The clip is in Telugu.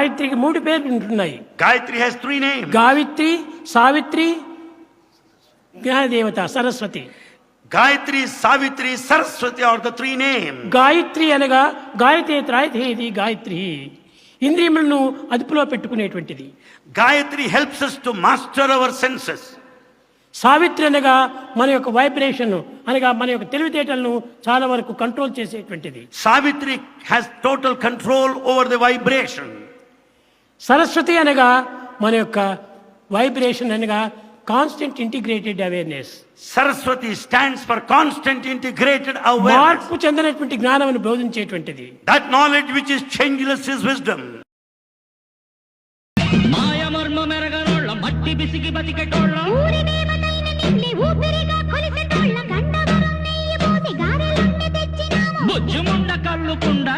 గాయత్రికి మూడు పేర్లు ఉంటున్నాయి. గాయత్రి హెస్త్రీనే గావిత్రి Savitri జ్ఞానదేవత Saraswati. Gayatri Savitri Saraswati are the three name Gayatri అనగా గాయత్రి త్రాయతేది గాయత్రి ఇంద్రియములను అదుపులో పెట్టుకునేటువంటిది. Gayatri helps us to master our senses Savitri అనగా మన యొక్క వైబ్రేషన్ అనగా మన యొక్క తెలివితేటలను చాలా వరకు కంట్రోల్ చేసేటువంటిది. Savitri has total control over the vibration Saraswati అనగా మన యొక్క వైబ్రేషన్ అనగా constant integrated awareness Saraswati stands for constant integrated awareness. మార్పు చెందినటువంటి జ్ఞానమును బోధించేటువంటిది. That knowledge which is changeless is wisdom. మాయమర్మ మెరగనోళ్ళ మట్టి బిసికి బతికెటోళ్ళ. ఊరి దేవతైన నిన్నే ఊపిరిగా కొలిసెటోళ్ళ. గండవరం నెయ్యి పోసి గారెలన్నీ తెచ్చినాము. బుజ్జుముండ కళ్ళు కుండ